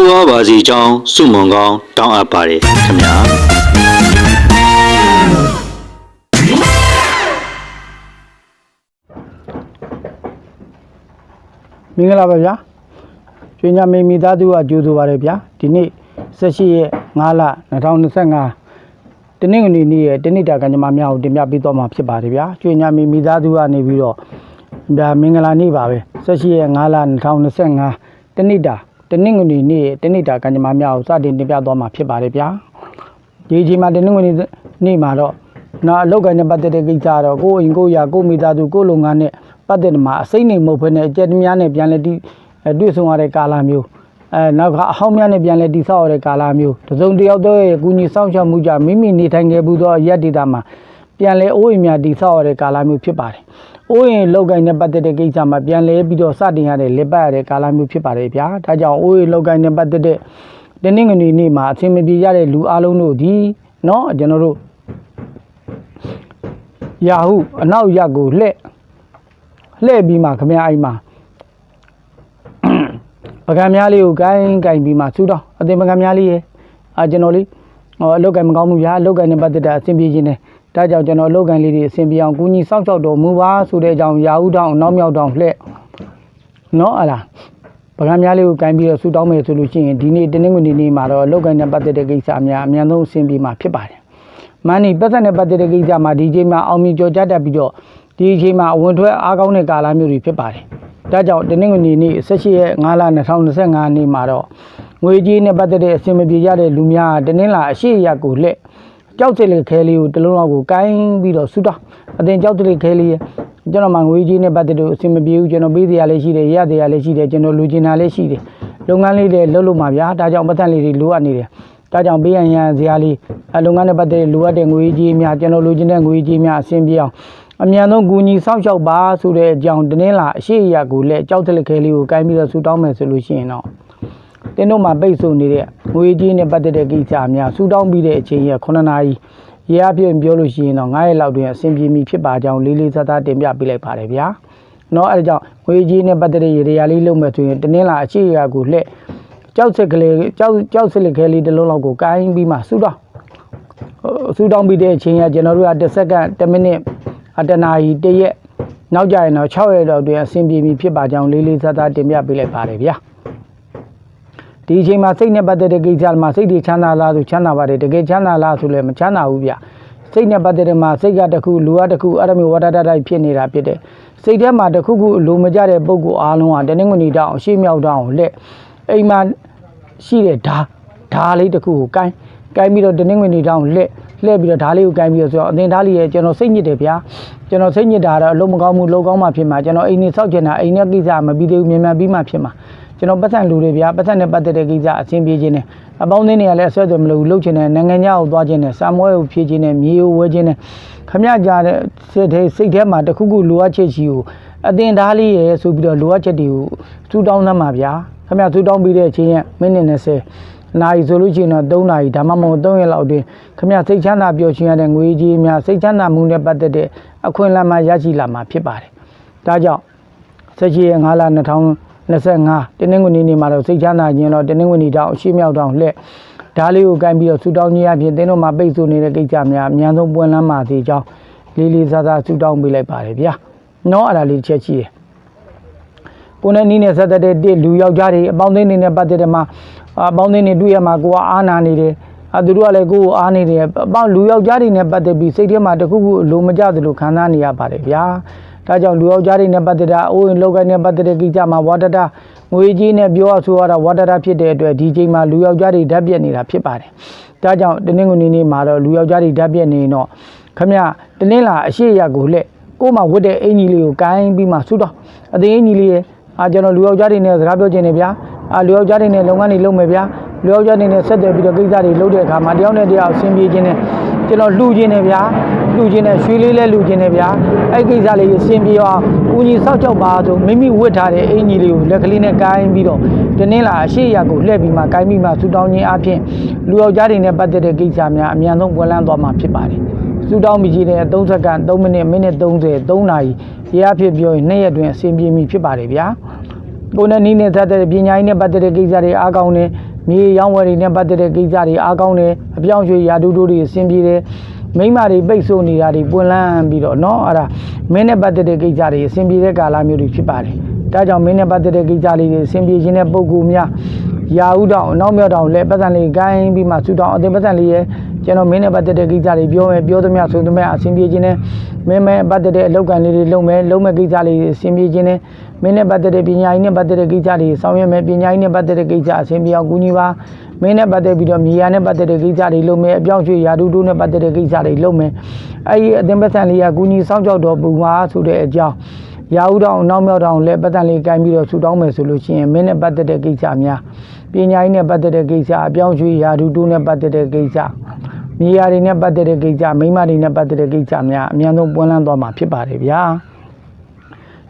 တိုးဝါပါစီကြောင်းစုမုံကောင်းတောင်းအပ်ပါတယ်ခင်ဗျာမင်္ဂလာပါဗျာကျွေးညာမေမိသားစုကကြိုးဆိုပါတယ်ဗျာဒီနေ့18ရက်5လ2025တနင်္ဂနွေနေ့ရဲ့တနိတာကံကြမ္မာများကိုတင်ပြပေးသွားမှာဖြစ်ပါတယ်ဗျာကျွေးညာမေမိသားစုကနေပြီးတော့ဒါမင်္ဂလာနေ့ပါပဲ18ရက်5လ2025တနိတာ တနင်္ဂနွေနေ့ရဲ့တနိတာကံကြမ္မာများကိုစတင်တင်ပြသွားမှာဖြစ်ပါတယ်ဗျာဒီအချိန်မှာတနင်္ဂနွေနေ့မှာတော့နော်အလောက်ကန်နဲ့ပတ်သက်တဲ့ကိစ္စကတော့ကိုယ်အိမ်ကိုယ်ရာကိုယ်မိသားစုကိုယ်လုပ်ငန်းနဲ့ပတ်သက်တဲ့မှာအစိမ့်နေမဟုတ်ဘဲနဲ့အကြက်တများနဲ့ပြန်လဲတိအဲတွေ့ဆုံရတဲ့ကာလမျိုးအဲနောက်ကအဟောင်းများနဲ့ပြန်လဲတိဆောက်ရတဲ့ကာလမျိုးတစ်စုံတစ်ယောက်တော့ရဲ့ကုညီစောင့်ရှောက်မှုကြောင့်မိမိနေထိုင်ခဲ့မှုသောရက်ဒေတာမှာပြန်လဲအိုးအိမ်များတိဆောက်ရတဲ့ကာလမျိုးဖြစ်ပါတယ်။ အိုးအိမ်လောက်ကိုင်းနဲ့ပတ်သက်တဲ့ကိစ္စမှာပြန်လဲပြီးတော့စတင်ရတဲ့လက်ပတ်ရတဲ့ကာလမျိုးဖြစ်ပါတယ်ဗျာ။ဒါကြောင့်အိုးအိမ်လောက်ကိုင်းနဲ့ပတ်သက်တဲ့တနင်္ဂနွေနေ့မှာအချိန်မပြေရတဲ့လူအလုံးတို့ဒီเนาะကျွန်တော်တို့ယာဟုအနောက်ရက်ကိုလှဲ့လှဲ့ပြီးမှခမရအိမ်မှာ ပကံများလေးကိုဂိုင်းဂိုင်းပြီးမှစူတော့အတင်ပကံများလေးရေအာကျွန်တော်လေးဟောအလုတ်ကင်မကောင်းဘူးဗျာအလုတ်ကင်နဲ့ပတ်သက်တာအဆင်ပြေခြင်းနဲ့ ဒါကြောင့်ကျွန်တော်အလုတ်ကင်လေးတွေအဆင်ပြေအောင်ကူညီစောင့်ရှောက်တော်မူပါဆိုတဲ့အကြောင်းရာဟုတောင်းနောက်မြောက်တောင်းလှဲ့နော်အလားပကံများလေးကိုဂိုင်းပြီးတော့စူတောင်းမယ်ဆိုလို့ရှိရင်ဒီနေ့တနင်္ဂနွေနေ့မှာတော့အလုတ်ကင်နဲ့ပတ်သက်တဲ့ကိစ္စအများအများဆုံးအဆင်ပြေမှာဖြစ်ပါတယ်မန်နီပတ်သက်နဲ့ပတ်သက်တဲ့ကိစ္စမှာဒီချိန်မှာအောင်မြင်ကြော်ကြတတ်ပြီးတော့ဒီချိန်မှာအဝင်ထွက်အားကောင်းတဲ့ကာလမျိုးတွေဖြစ်ပါတယ်။ဒါကြောင့်တနင်္ဂနွေနေ့18ရက်5လ2025နေ့မှာတော့ငွေကြေးနဲ့ပတ်သက်တဲ့အဆင်မပြေရတဲ့လူများတနင်္လာအရှိရက်ကိုလ က်ကြောက်စလက်ခဲလေးကိုတစ်လုံးလောက်ကိုကိုင်းပြီးတော့ဆူတောင်းအတင်ကြောက်စလက်ခဲလေးကျွန်တော်မှငွေကြေးနဲ့ပတ်သက်လို့အဆင်မပြေဘူးကျွန်တော်ပေးစရာလည်းရှိတယ်ရစရာလည်းရှိတယ်ကျွန်တော်လူကျင်တာလည်းရှိတယ်လုပ်ငန်းလေးတွေလုပ်လို့မှာဗျာဒါကြောင့်ပတ်သက်လေးတွေလိုအပ်နေတယ်ဒါကြောင့်ပေးရန်ရန်ဇာလီအလုပ်ငန်းနဲ့ပတ်သက်တဲ့လိုအပ်တဲ့ငွေကြေးများကျွန်တော်လိုချင်တဲ့ငွေကြေးများအဆင်ပြေအောင်အမြန်ဆုံးကူညီစောင့်ရှောက်ပါဆိုတဲ့အကြောင်းတင်းလာအရှိအရာကိုလည်းကြောက်တဲ့လက်ခဲလေးကိုကိုင်းပြီးတော့ဆူတောင်းမယ်ဆိုလို့ရှိရင်တော့ တင်းတို့မှာပိတ်ဆို့နေတဲ့ငွေကြေးနဲ့ပတ်သက်တဲ့ကိစ္စများဆူတောင်းပြီးတဲ့အချိန်ရဲ့9နာရီရရပြင်ပြောလို့ရှိရင်တော့9ရက်လောက်တွင်အဆင်ပြေပြီဖြစ်ပါကြောင်းလေးလေးစားစားတင်ပြပေးလိုက်ပါတယ်ဗျာ။နော်အဲဒါကြောင့်ငွေကြီးနဲ့ပတ်သက်တဲ့ရေရာလေးလုပ်မယ်ဆိုရင်တင်းလာအခြေအရာကိုလှက်ကြောက်စစ်ကလေးကြောက်ကြောက်စစ်လက်ခဲလေးတစ်လုံးလောက်ကိုကိုင်းပြီးမှဆူတောင်းဆူတောင်းပြီးတဲ့အချိန်ကကျွန်တော်တို့က10စက္ကန့်10မိနစ်အတနာကြီး1ရက်နောက်ကြရင်တော့6ရက်လောက်တွင်အဆင်ပြေပြီဖြစ်ပါကြောင်းလေးလေးစားစားတင်ပြပေးလိုက်ပါတယ်ဗျာ။ ဒီအချိန်မှာစိတ်နဲ့ပတ်သက်တဲ့ကိစ္စမှာစိတ်တွေချမ်းသာလားဆိုချမ်းသာပါတယ်တကယ်ချမ်းသာလားဆိုလည်းမချမ်းသာဘူးဗျစိတ်နဲ့ပတ်သက်တဲ့မှာစိတ်ကတစ်ခုလူကတစ်ခုအဲ့ဒါမျိုးဝါဒတတိုက်ဖြစ်နေတာဖြစ်တယ်စိတ်ထဲမှာတစ်ခုခုလိုမကြတဲ့ပုံကိုအားလုံးကတနင်္ဂနွေတောင်အရှိမြောက်တောင်လက်အိမ်မှာရှိတဲ့ဓာဓာလေးတစ်ခုကိုကိုင်းကိုင်းပြီးတော့တနင်္ဂနွေနေ့တောင်လှည့်လှည့်ပြီးတော့ဓာလေးကိုကိုင်းပြီးတော့ဆိုတော့အသင်ဓာလေးရဲ့ကျွန်တော်စိတ်ညစ်တယ်ဗျာကျွန်တော်စိတ်ညစ်တာတော့အလုံးမကောင်းမှုလုံးကောင်းမှဖြစ်မှာကျွန်တော်အိမ်နေဆောက်ချင်တာအိမ်နဲ့ကိစ္စမပြီးသေးဘူးမြန်မြန်ပြီးမှဖြစ်မှာ ကျွန်တော်ပတ်သက်လူတွေဗျာပတ်သက်နဲ့ပတ်သက်တဲ့ကိစ္စအဆင်ပြေခြင်းနဲ့အပေါင်းအသင်းတွေကလည်းအဆွဲအသွယ်မလုပ်ဘူးလုပ်ချင်တယ်နိုင်ငံခြားကိုသွားခြင်းနဲ့စာမွဲကိုဖြည့်ခြင်းနဲ့မြေကိုဝဲခြင်းနဲ့ခမရကြတဲ့စိတ်ထဲစိတ်ထဲမှာတစ်ခုခုလိုအပ်ချက်ရှိကိုအသင်ဓာလေးရဲ့ဆိုပြီးတော့လိုအပ်ချက်တွေကိုထူတောင်းသမှာဗျာခမရသူတောင်းပြီးတဲ့အချိန်ရဲ့မိနစ်20နာရီဆိုလို့ရှိရင်တော့3နာရီဒါမှမဟုတ်3ရက်လောက်အတွင်းခမရစိတ်ချမ်းသာပျော်ရွှင်ရတဲ့ငွေကြေးများစိတ်ချမ်းသာမှုနဲ့ပတ်သက်တဲ့အခွင့်အလမ်းမှရရှိလာမှာဖြစ်ပါတယ်။ဒါကြောင့်17ရက်5လ 2025တနင်္ဂနွေနေ့မှာတော့စိတ်ချမ်းသာခြင်းတော့တနင်္ဂနွေနေ့တောင်အရှိမြောက်တောင်လှည့်ဒါလေးကိုကန်ပြီးတော့ဆူတောင်းခြင်းအပြင်သင်တို့မှာပိတ်ဆို့နေတဲ့ကိစ္စများအများဆုံးပွင့်လန်းပါစေကြောင်းလေးလေးစားစားဆူတောင်းပေးလိုက်ပါတယ်ဗျာ။နော်အဲ့ဒါလေးတစ်ချက်ရှိတယ်။ကိုယ်နဲ့နီးနဲ့ဆက်သက်တဲ့တစ်လူယောက်ျားတွေအပေါင်းအသင်းတွေနဲ့ပတ်သက်တဲ့မှာအပေါင်းအသင်းတွေတွေ့ရမှာကိုကအာနာနေတယ်အဲသူတို့ကလည်းကိုယ်ကိုအားနေတယ်အပေါင်းလူယောက်ျားတွေနဲ့ပတ်သက်ပြီးစိတ်ထဲမှာတစ်ခုခုအလိုမကျသလိုခံစားနေရပါတယ်ဗျာ ဒါကြောင့်လူယောက်ျားတွေနဲ့ပတ်သက်တာအိုးရင်လောက်ကနဲ့ပတ်သက်တဲ့ကိစ္စမှာဝါဒတာငွေကြီးနဲ့ပြောဆိုရတာဝါဒတာဖြစ်တဲ့အတွက်ဒီချိန်မှာလူယောက်ျားတွေဓာတ်ပြက်နေတာဖြစ်ပါတယ်ဒါကြောင့်တနင်္ဂနွေနေ့မှာတော့လူယောက်ျားတွေဓာတ်ပြက်နေရင်တော့ခမရတနင်္လာအရှိရကိုလက်ကိုယ်မှဝတ်တဲ့အင်ကြီးလေးကိုကိုင်းပြီးမှဆူတော့အသေးအင်ကြီးလေးရဲ့အာကျွန်တော်လူယောက်ျားတွေနဲ့စကားပြောချင်တယ်ဗျာအာလူယောက်ျားတွေနဲ့လုပ်ငန်းတွေလုပ်မယ်ဗျာလူယောက်ျားတွေနဲ့ဆက်သွယ်ပြီးတော့ကိစ္စတွေလုပ်တဲ့အခါမှာတယောက်နဲ့တယောက်အဆင်ပြေခြင်းနဲ့ကျွန်တော်လှူခြင်းနဲ့ဗျာ လှူခြင်းနဲ့ရွှေလေးလဲလှူခြင်းနဲ့ဗျာအဲ့ကိစ္စလေးအဆင်ပြေအောင်ဦးကြီးစောက်ကြောက်ပါဆိုမိမိဝတ်ထားတဲ့အင်ကြီးလေးကိုလက်ကလေးနဲ့ကိုင်းပြီးတော့တနင်္လာအရှိရကိုလှည့်ပြီးမှကိုင်းပြီးမှဆူတောင်းခြင်းအပြင်လူယောက်ျားတွေနဲ့ပတ်သက်တဲ့ကိစ္စများအများဆုံးပွင့်လန်းသွားမှာဖြစ်ပါတယ်စူတောင်းပြီးကြီးတဲ့30စက္ကန့်3မိနစ်မိနစ်30 3နာရီရအဖြစ်ပြောရင်နှစ်ရက်တွင်အဆင်ပြေပြီဖြစ်ပါတယ်ဗျာကိုယ်နဲ့နီးနဲ့သက်တဲ့ပညာရေးနဲ့ပတ်သက်တဲ့ကိစ္စတွေအားကောင်းတယ်မြေရောင်းဝယ်တွေနဲ့ပတ်သက်တဲ့ကိစ္စတွေအားကောင်းတယ်အပြောင်းရွှေ့ရာဒူးဒူးတွေအဆင်ပြေတယ် မိမတွေပိတ်ဆို့နေတာတွေပွင့်လန်းပြီးတော့เนาะအဲ့ဒါမင်းနဲ့ပတ်သက်တဲ့ကိစ္စတွေအဆင်ပြေတဲ့ကာလမျိုးတွေဖြစ်ပါတယ်ဒါကြောင့်မင်းနဲ့ပတ်သက်တဲ့ကိစ္စလေးတွေအဆင်ပြေခြင်းတဲ့ပုံကူများရာဟုတောင်အနောက်မြောက်တောင်လဲပတ်စံလေးဂိုင်းပြီးမှဆူတောင်အတင်ပတ်စံလေးရဲ့ ကျွန်တော်မင်းနဲ့ပတ်သက်တဲ့ကိစ္စတွေပြောမယ်ပြောသမျှဆိုသမျှအဆင်ပြေခြင်းနဲ့မင်းမဲ့ပတ်သက်တဲ့အလုပ်ကံလေးတွေလုပ်မယ်လုပ်မဲ့ကိစ္စလေးတွေအဆင်ပြေခြင်းနဲ့မင်းနဲ့ပတ်သက်တဲ့ပညာရေးနဲ့ပတ်သက်တဲ့ကိစ္စတွေဆောင်ရွက်မယ်ပညာရေးနဲ့ပတ်သက်တဲ့ကိစ္စအဆင်ပြေအောင်ကူညီပါမင်းနဲ့ပတ်သက်ပြီးတော့မြေယာနဲ့ပတ်သက်တဲ့ကိစ္စတွေလုပ်မယ်အပြောင်းရွှေ့ယာဒူးဒူးနဲ့ပတ်သက်တဲ့ကိစ္စတွေလုပ်မယ်အဲဒီအတင်ပတ်စံလေးကကူညီစောင့်ကြောက်တော်ပူမှာဆိုတဲ့အကြောင်းရာဟုတောင်အနောက်မြောက်တောင်လဲပတ်သက်လေးကိုင်းပြီးတော့ဆူတောင်းမယ်ဆိုလို့ရှိရင်မင်းနဲ့ပတ်သက်တဲ့ကိစ္စများပညာရေးနဲ့ပတ်သက်တဲ့ကိစ္စအပြောင်းရွှေ့ယာဒူးဒူးနဲ့ပတ်သက်တဲ့ကိစ္စ မြေယာတွေနဲ့ပတ်သက်တဲ့ကိစ္စမိန်းမတွေနဲ့ပတ်သက်တဲ့ကိစ္စများအများဆုံးပွင့်လန်းသွားမှာဖြစ်ပါတယ်ဗျာ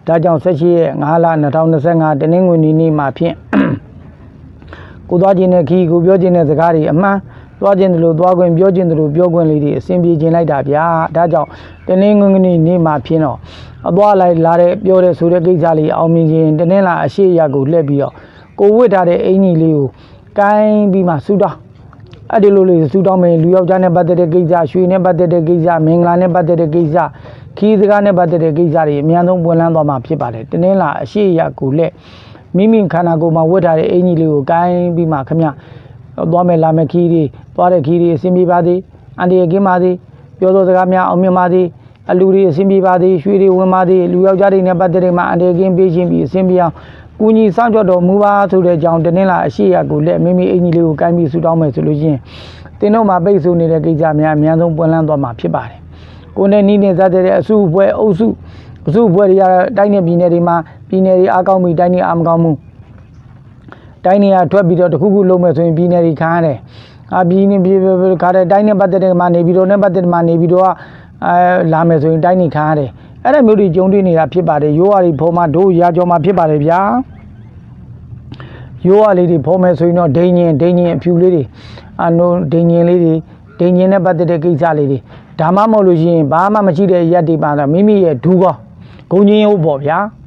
ဒါကြောင့်18ရက်5လ2025တနင်္ဂနွေနေ့မှာဖြင့်ကိုသွားခြင်းနဲ့ခီးကိုပြောခြင်းနဲ့စကားတွေအမှန်သွားခြင်းတယ်လို့သွားခွင့်ပြောခြင်းတယ်လို့ပြောခွင့်လေးတွေအဆင်ပြေခြင်းလိုက်တာဗျာဒါကြောင့်တနင်္ဂနွေနေ့နေ့မှာဖြင့်တော့အသွားလိုက်လာတဲ့ပြောတဲ့ဆိုတဲ့ကိစ္စလေးအောင်မြင်ခြင်းတနင်္လာအရှိရကိုလှည့်ပြီးတော့ကိုဝတ်ထားတဲ့အင်ကြီးလေးကိုကိုင်းပြီးမှဆူတောင်း အဲ့ဒီလိုလေးဆူတောင်းမယ်လူယောက်ျားနဲ့ပတ်သက်တဲ့ကိစ္စရွှေနဲ့ပတ်သက်တဲ့ကိစ္စမင်္ဂလာနဲ့ပတ်သက်တဲ့ကိစ္စခီးစကားနဲ့ပတ်သက်တဲ့ကိစ္စတွေအများဆုံးပွင့်လန်းသွားမှာဖြစ်ပါတယ်တနင်္လာအရှိရကိုလှည့်မိမိခန္ဓာကိုယ်မှာဝတ်ထားတဲ့အင်ကြီးလေးကိုကိုင်းပြီးမှခမသွားမယ်လာမယ်ခီးတွေသွားတဲ့ခီးတွေအဆင်ပြေပါသေးအန်ဒီရကင်းပါသေးပြောသောစကားများအောင်မြင်ပါသေးအလူတွေအဆင်ပြေပါသေးရွှေတွေဝင်ပါသေးလူယောက်ျားတွေနဲ့ပတ်သက်တဲ့မှာအန်ဒီရကင်းပေးခြင်းပြီးအဆင်ပြေအောင် ကူညီစောင့်ကြောက်တော်မူပါဆိုတဲ့အကြောင်းတင်းလာအရှိရကိုလက်မိမိအင်ကြီးလေးကိုကိုင်းပြီးဆူတောင်းမယ်ဆိုလို့ချင်းတင်းတို့မှာပိတ်ဆို့နေတဲ့ကိစ္စများအများဆုံးပွင့်လန်းသွားမှာဖြစ်ပါတယ်ကိုယ်နဲ့နီးနေသက်တဲ့အစုအဖွဲ့အုပ်စုအစုအဖွဲ့တွေကတိုင်းနယ်ပြည်နယ်တွေမှာပြည်နယ်တွေအားကောင်းပြီတိုင်းနယ်အားမကောင်းဘူးတိုင်းနေရထွက်ပြီးတော့တခုခုလုံးမဲ့ဆိုရင်ပြည်နယ်ကြီးခံရတယ်။အာပြည်နယ်ပြည်ခါတဲ့တိုင်းနဲ့ပတ်သက်တဲ့မှာနေပြီးတော့နဲ့ပတ်သက်တဲ့မှာနေပြီးတော့အဲလာမယ်ဆိုရင်တိုင်းနေခံရတယ်။ အဲ့ဒါမျိုးတွေကြုံတွေ့နေတာဖြစ်ပါတယ်။ရိုးရည်ဖော်မှာတို့ရာကြော်မှာဖြစ်ပါတယ်ဗျာ။ရိုးရလေးတွေဖော်မယ်ဆိုရင်တော့ဒိန်ညင်ဒိန်ညင်အဖြူလေးတွေအနိုဒိန်ညင်လေးတွေဒိန်ညင်နဲ့ပတ်သက်တဲ့ကိစ္စလေးတွေဒါမှမဟုတ်လို့ရှိရင်ဘာမှမရှိတဲ့ရက်တွေပါတော့မိမိရဲ့ဒူးကောဂုံချင်းဟုတ်ပေါ့ဗျာ။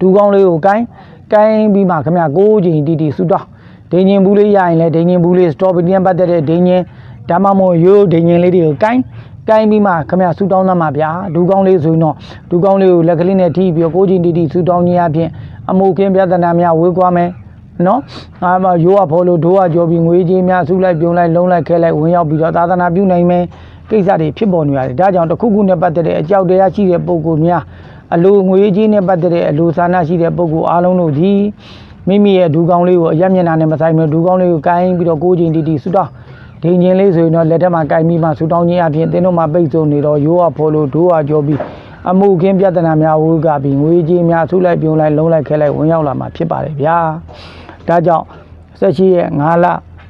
ဒူကောင်းလေးကိုကိုင်းကိုင်းပြီးမှခမရကိုးချိန်တီတီဆူတော့ဒိန်ညင်ဘူးလေးရရင်လည်းဒိန်ညင်ဘူးလေးစတော်ဘီနီယံပတ်သက်တဲ့ဒိန်ညင်ဒါမှမဟုတ်ရိုးဒိန်ညင်လေးတွေကိုကိုင်း ကိုင်းပြီးမှခမရဆူတောင်းသားမှာဗျာဒူကောင်းလေးဆိုရင်တော့ဒူကောင်းလေးကိုလက်ကလေးနဲ့ထိပြီးတော့ကိုးချိန်တီတီဆူတောင်းခြင်းအပြင်အမှုခင်းပြဿနာများဝေးကွာမယ်နော်အာမရိုးကဖော်လို့ဒိုးကကြောပြီးငွေကြီးများစုလိုက်ပြုံလိုက်လုံးလိုက်ခဲလိုက်ဝင်ရောက်ပြီးတော့သာသနာပြုနိုင်မယ်ကိစ္စတွေဖြစ်ပေါ်နေရတယ်ဒါကြောင့်တစ်ခုခုနဲ့ပတ်သက်တဲ့အကြောက်တရားရှိတဲ့ပုံကိုယ်များအလိုငွေကြီးနဲ့ပတ်သက်တဲ့အလိုဆန္ဒရှိတဲ့ပုဂ္ဂိုလ်အားလုံးတို့ဒီမိမိရဲ့ဒူကောင်းလေးကိုအရက်မျက်နှာနဲ့မဆိုင်ဘူးဒူကောင်းလေးကိုကိုင်းပြီးတော့ကိုးချိန်တီတီဆူတောင်း ဒိန်ချင်းလေးဆိုရင်တော့လက်ထက်မှာကိုင်းပြီးမှဆူတောင်းခြင်းအပြင်တင်းတို့မှာပိတ်ဆို့နေတော့ရိုးအဖော်လို့ဒိုးအကြောပြီးအမှုခင်းပြဿနာများဝေးကပြီးငွေကြီးများဆုလိုက်ပြုံလိုက်လုံးလိုက်ခဲလိုက်ဝင်ရောက်လာမှာဖြစ်ပါတယ်ဗျာဒါကြောင့်ဆက်ရှိရဲ့9လ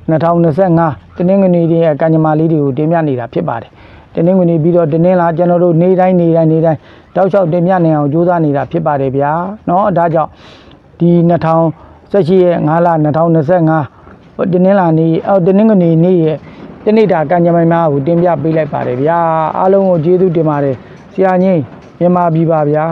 2025တနင်္ဂနွေရဲ့ကံကြမ္မာလေးတွေကိုတင်ပြနေတာဖြစ်ပါတယ် တနင်္ဂနွေပြီးတော့တနင်္လာကျွန်တော်တို့နေ့တိုင်းနေ့တိုင်းနေ့တိုင်းတောက်လျှောက်တင်ပြနေအောင်ကြိုးစားနေတာဖြစ်ပါတယ်ဗျာเนาะဒါကြောင့်ဒီ2018ရဲ့5လ2025 ဟိုတနင်္လာနေ့အော်တနင်္ဂနွေနေ့ရဲ့တနေ့တာကံကြမ္မာများကိုတင်ပြပေးလိုက်ပါတယ်ဗျာအားလုံးကိုကျေးဇူးတင်ပါတယ်ဆရာကြီးမြန်မာပြည်ပါဗျာ